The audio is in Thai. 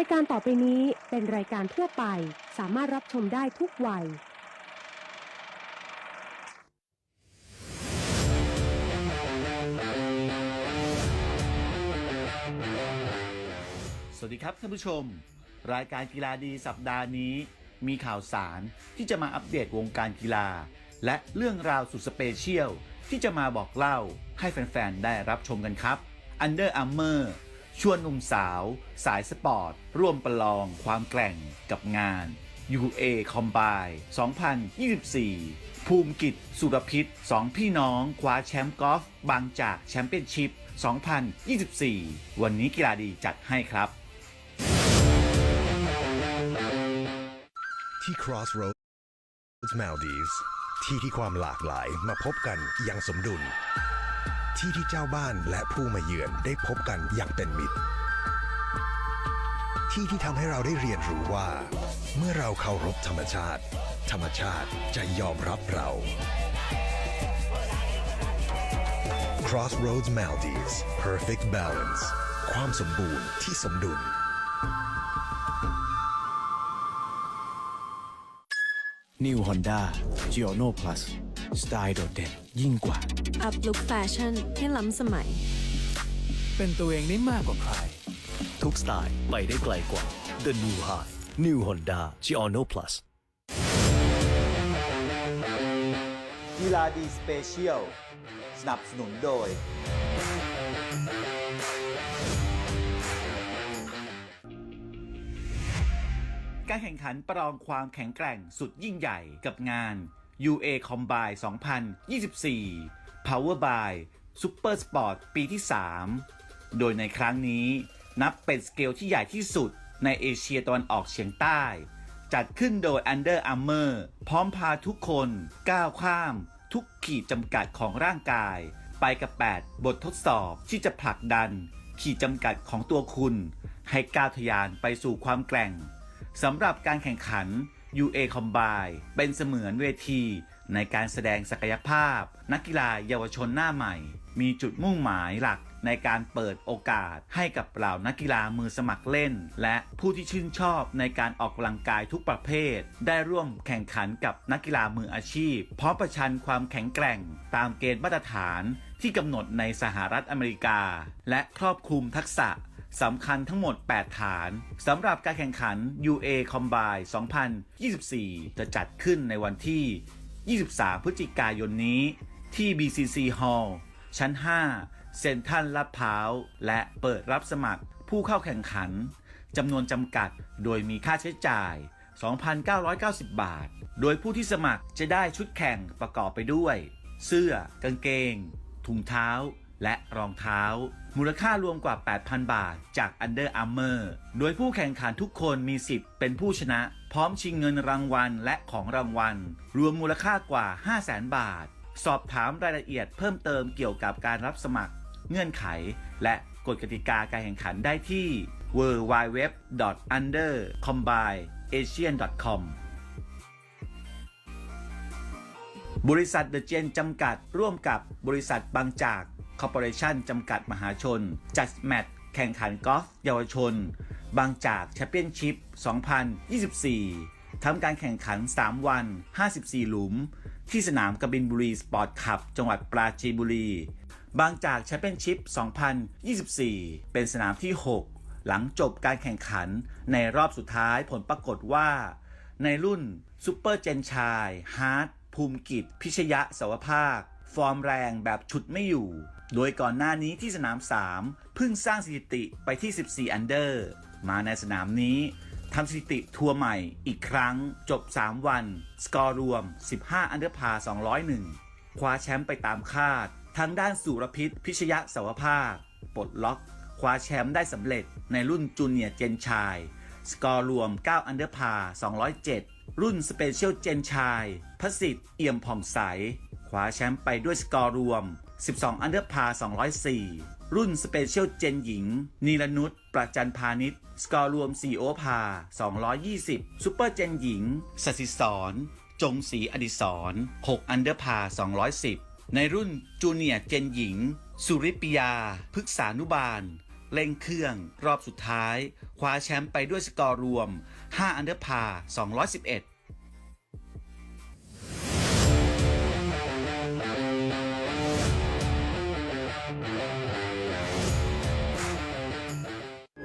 ายการต่อไปนี้เป็นรายการทั่วไป สามารถรับชมได้ทุกวัย สวัสดีครับท่านผู้ชม รายการกีฬาดีสัปดาห์นี้ มีข่าวสารที่จะมาอัปเดตวงการกีฬา และเรื่องราวสุดสเปเชียลที่จะมาบอกเล่าให้แฟน ๆ ได้รับชมกันครับ Under Armour ชวนหนุ่มสาว สายสปอร์ต ร่วมประลองความแกร่งกับงาน UA Combine 2024 ภูมิกิจ สุรพิษสองพี่น้องคว้าแชมป์กอล์ฟบางจากแชมเปี้ยนชิพ 2024 วันนี้กีฬาดีจัดให้ครับ ที่ Crossroads Maldives ที่ที่ความหลากหลายมาพบกันอย่างสมดุล ที่ที่เจ้าบ้านและผู้มาเยือนได้พบกันอย่างเป็นมิตร ที่ที่ทำให้เราได้เรียนรู้ว่า เมื่อเราเคารพธรรมชาติ ธรรมชาติจะยอมรับเรา Crossroads Maldives Perfect Balance ความสมบูรณ์ที่สมดุล New Honda Giorno Plus ส ไตล์โดดเด่นยิ่งกว่า อัพลุคแฟชั่นให้ล้ำสมัย เป็นตัวเองได้มากกว่าใคร ทุกสไตล์ไปได้ไกลกว่า The New High New Honda Giorno Plus กีฬาดีสเปเชียลสนับสนุนโดย การแข่งขันประลองความแข็งแกร่งสุดยิ่งใหญ่กับงาน UA Combine 2024 Power by Super Sport ปีที่ 3 โดยในครั้งนี้นับเป็นสเกลที่ใหญ่ที่สุดในเอเชียตะวันออกเฉียงใต้ จัดขึ้นโดย Under Armour พร้อมพาทุกคนก้าวข้าม ทุกขีดจำกัดของร่างกาย ไปกับ 8 บททดสอบที่จะผลักดัน ขีดจำกัดของตัวคุณ ให้ก้าวทะยานไปสู่ความแกร่งสำหรับการแข่งขัน UA Combine เป็นเสมือนเวทีในการแสดงศักยภาพ นักกีฬาเยาวชนหน้าใหม่ มีจุดมุ่งหมายหลักในการเปิดโอกาสให้กับเหล่านักกีฬามือสมัครเล่น และผู้ที่ชื่นชอบในการออกกำลังกายทุกประเภท ได้ร่วมแข่งขันกับนักกีฬามืออาชีพ พร้อมประชันความแข็งแกร่ง ตามเกณฑ์มาตรฐานที่กำหนดในสหรัฐอเมริกา และครอบคลุมทักษะ สำคัญทั้งหมด 8 ฐานสำหรับการแข่งขัน UA Combine 2024 จะจัดขึ้นในวันที่ 23 พฤศจิกายนนี้ ที่ BCC Hall ชั้น 5 เซ็นทรัลลาดพร้าว และเปิดรับสมัครผู้เข้าแข่งขันจำนวนจำกัด โดยมีค่าใช้จ่าย 2,990 บาท โดยผู้ที่สมัครจะได้ชุดแข่งประกอบไปด้วย เสื้อกางเกง ถุงเท้า และรองเท้า มูลค่ารวมกว่า 8,000 บาทจาก Under Armour โดยผู้แข่งขันทุกคนมีสิทธิ์เป็นผู้ชนะ พร้อมชิงเงินรางวัลและของรางวัล รวมมูลค่ากว่า 500,000 บาท สอบถามรายละเอียดเพิ่มเติมเกี่ยวกับการรับสมัคร เงื่อนไข และกฎกติกาการแข่งขันได้ที่ www.undercombineasian.com บริษัทเดอะเจนจำกัดร่วมกับบริษัทบางจาก คอร์ปอเรชั่นจำกัดมหาชน จัดแมตช์แข่งขันกอล์ฟเยาวชน บางจากแชมเปี้ยนชิพ 2024 ทำการแข่งขัน 3 วัน 54 หลุม ที่สนามกบินบุรีสปอร์ตคลับจังหวัดปราจีนบุรี บางจากแชมเปี้ยนชิพ 2024 เป็นสนามที่ 6 หลังจบการแข่งขันในรอบสุดท้ายผลปรากฏว่า ในรุ่นซูเปอร์เจนชายฮาร์ดภูมิกิจ พิชยะสวภาค ฟอร์มแรงแบบฉุดไม่อยู่ โดยก่อนหน้านี้ที่สนาม 3 เพิ่งสร้างสถิติไปที่ 14 อันเดอร์ มาในสนามนี้ทำสถิติทัวร์ใหม่อีกครั้งจบ 3 วัน สกอร์รวม 15 อันเดอร์พา 201 คว้าแชมป์ไปตามคาด ทางด้านสุรพิษพิชยะสวภาคปลดล็อก คว้าแชมป์ได้สำเร็จในรุ่นจูเนียร์เจนชาย สกอร์รวม 9 อันเดอร์พา 207 รุ่นสเปเชียลเจนชาย พระสิทธิ์เอี่ยมผ่องใส คว้าแชมป์ไปด้วยสกอร์รวม 12 อันเดอร์พา 204 รุ่นสเปเชียลเจนหญิง นีรนุชประจันพาณิชย์สกอร์รวม 4 โอพา 220ซูเปอร์เจนหญิงสสิสรจงศรีอดิศร 6 อันเดอร์พา 210 ในรุ่นจูเนียร์เจนหญิง สุริปยา พฤกษานุบาลเร่งเครื่องรอบสุดท้าย คว้าแชมป์ไปด้วยสกอร์รวม 5 อันเดอร์พา 211